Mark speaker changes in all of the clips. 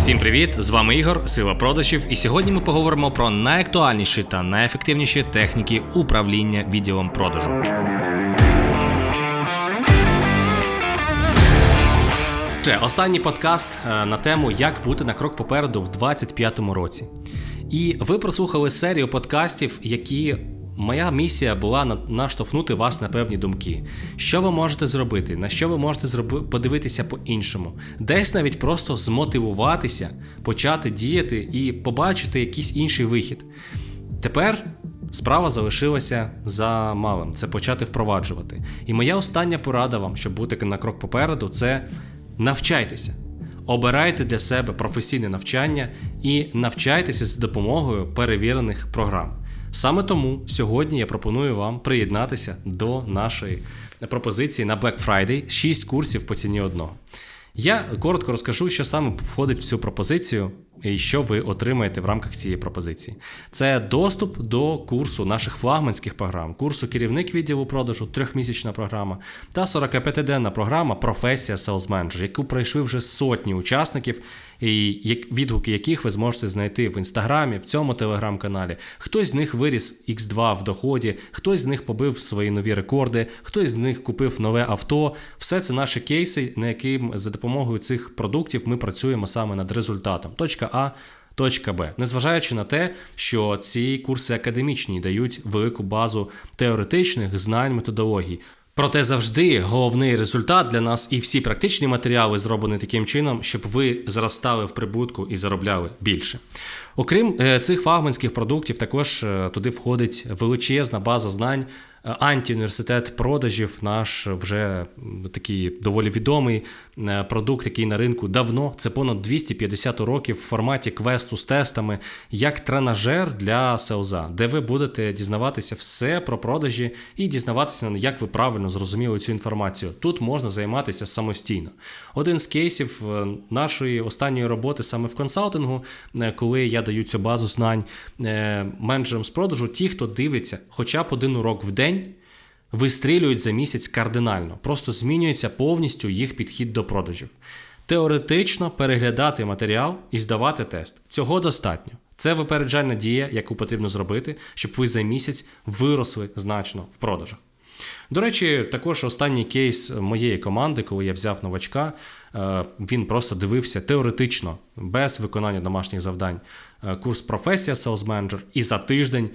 Speaker 1: Всім привіт! З вами Ігор, Сила продажів, і сьогодні ми поговоримо про найактуальніші та найефективніші техніки управління відділом продажу. Ще останній подкаст е, на тему, як бути на крок попереду в 25-му році. І ви прослухали серію подкастів, які моя місія була наштовхнути вас на певні думки. Що ви можете зробити, на що ви можете зроби... подивитися по-іншому, десь навіть просто змотивуватися, почати діяти і побачити якийсь інший вихід. Тепер справа залишилася за малим це почати впроваджувати. І моя остання порада вам, щоб бути на крок попереду, це навчайтеся. Обирайте для себе професійне навчання і навчайтеся з допомогою перевірених програм. Саме тому сьогодні я пропоную вам приєднатися до нашої пропозиції на Black Friday 6 курсів по ціні одного. Я коротко розкажу, що саме входить в цю пропозицію і що ви отримаєте в рамках цієї пропозиції. Це доступ до курсу наших флагманських програм, курсу керівник відділу продажу, трьохмісячна програма та 45-денна програма Професія Manager, яку пройшли вже сотні учасників, і відгуки яких ви зможете знайти в інстаграмі, в цьому телеграм-каналі. Хтось з них виріс X2 в доході, хтось з них побив свої нові рекорди, хтось з них купив нове авто. Все це наші кейси, на яким за допомогою цих продуктів ми працюємо саме над результатом. Точка А. Точка Б, незважаючи на те, що ці курси академічні дають велику базу теоретичних знань методологій. Проте завжди головний результат для нас і всі практичні матеріали зроблені таким чином, щоб ви зростали в прибутку і заробляли більше. Окрім е, цих флагманських продуктів, також е, туди входить величезна база знань. Е, Антиуніверситет продажів, наш вже такий доволі відомий е, продукт, який на ринку давно. Це понад 250 років в форматі квесту з тестами, як тренажер для селза, де ви будете дізнаватися все про продажі і дізнаватися, як ви правильно зрозуміли цю інформацію. Тут можна займатися самостійно. Один з кейсів е, нашої останньої роботи саме в консалтингу, коли я даю цю базу знань менеджерам з продажу, ті, хто дивиться хоча б один урок в день. Вистрілюють за місяць кардинально, просто змінюється повністю їх підхід до продажів. Теоретично переглядати матеріал і здавати тест. Цього достатньо. Це випереджальна дія, яку потрібно зробити, щоб ви за місяць виросли значно в продажах. До речі, також останній кейс моєї команди, коли я взяв новачка, е, він просто дивився теоретично, без виконання домашніх завдань. е, Курс професія Sales Manager, і за тиждень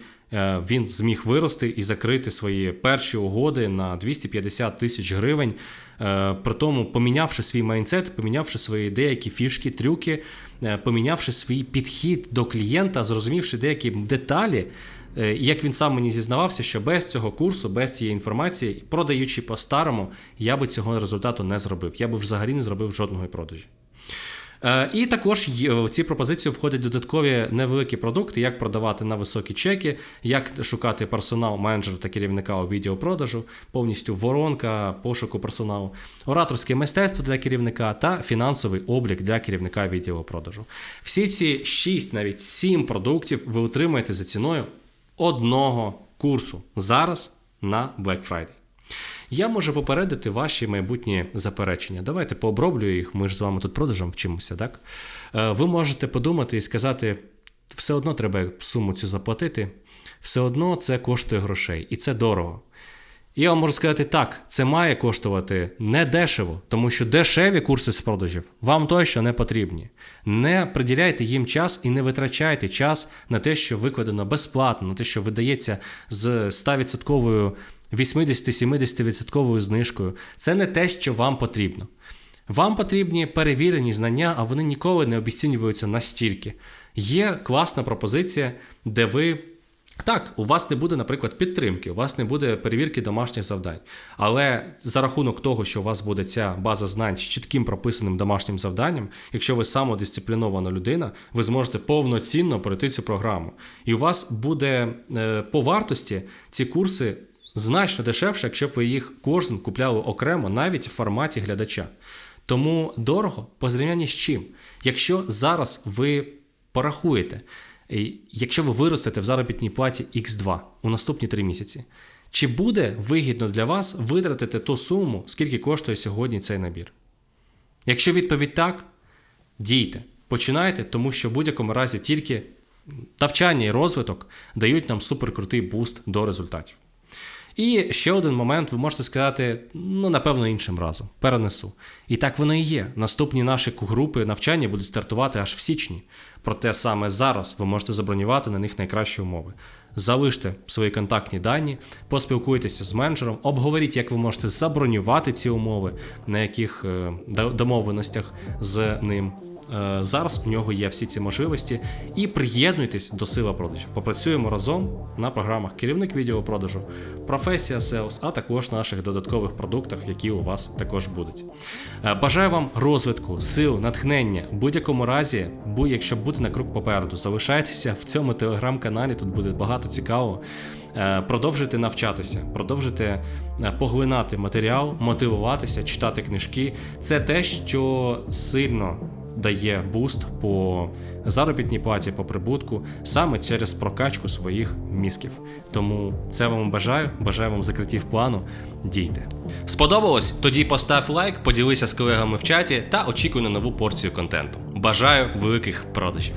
Speaker 1: він зміг вирости і закрити свої перші угоди на 250 тисяч гривень. Е, При тому, помінявши свій майндсет, помінявши свої деякі фішки, трюки, е, помінявши свій підхід до клієнта, зрозумівши деякі деталі. Е, і Як він сам мені зізнавався, що без цього курсу, без цієї інформації, продаючи по-старому, я би цього результату не зробив. Я би взагалі не зробив жодного продажі. Е, І також в ці пропозиції входять додаткові невеликі продукти, як продавати на високі чеки, як шукати персонал, менеджера та керівника у відеопродажу, повністю воронка пошуку персоналу, ораторське мистецтво для керівника та фінансовий облік для керівника відеопродажу. Всі ці 6, навіть 7 продуктів ви отримаєте за ціною одного курсу зараз на Black Friday. Я можу попередити ваші майбутні заперечення. Давайте пооброблюю їх. Ми ж з вами тут продажем вчимося, так? Е, Ви можете подумати і сказати: все одно треба суму цю заплатити, все одно це коштує грошей, і це дорого. Я вам можу сказати так, це має коштувати не дешево, тому що дешеві курси з продажів вам точно не потрібні. Не приділяйте їм час і не витрачайте час на те, що викладено безплатно, на те, що видається з 100%, 80-70% знижкою. Це не те, що вам потрібно. Вам потрібні перевірені знання, а вони ніколи не обіцінюються настільки. Є класна пропозиція, де ви. Так, у вас не буде, наприклад, підтримки, у вас не буде перевірки домашніх завдань. Але за рахунок того, що у вас буде ця база знань з чітким прописаним домашнім завданням, якщо ви самодисциплінована людина, ви зможете повноцінно пройти цю програму. І у вас буде е, по вартості ці курси значно дешевше, якщо б ви їх кожен купляли окремо, навіть в форматі глядача. Тому дорого по зрівнянні з чим? Якщо зараз ви порахуєте, якщо ви виростете в заробітній платі X2 у наступні 3 місяці, чи буде вигідно для вас витратити ту суму, скільки коштує сьогодні цей набір? Якщо відповідь так, дійте. починайте, тому що в будь-якому разі тільки навчання і розвиток дають нам суперкрутий буст до результатів. І ще один момент ви можете сказати, ну, напевно, іншим разом. Перенесу. І так воно і є. Наступні наші групи навчання будуть стартувати аж в січні. Проте саме зараз ви можете забронювати на них найкращі умови. Залиште свої контактні дані, поспілкуйтеся з менеджером, обговоріть, як ви можете забронювати ці умови, на яких е, домовленостях з ним. Е, Зараз у нього є всі ці можливості, і приєднуйтесь до сила продажів. Попрацюємо разом на програмах керівник відеопродажу, професія SEOs, а також наших додаткових продуктах, які у вас також будуть. Е, Бажаю вам розвитку, сил, натхнення. В будь-якому разі, якщо бути на крок попереду, залишайтеся в цьому телеграм-каналі. Тут буде багато цікавого. Е, Продовжуйте навчатися, продовжуйте поглинати матеріал, мотивуватися, читати книжки. Це те, що сильно дає буст по заробітній платі, по прибутку саме через прокачку своїх мізків. Тому це вам бажаю, бажаю вам закриттів плану. Дійте. Сподобалось? Тоді постав лайк, поділися з колегами в чаті та очікуй на нову порцію контенту. Бажаю великих продажів.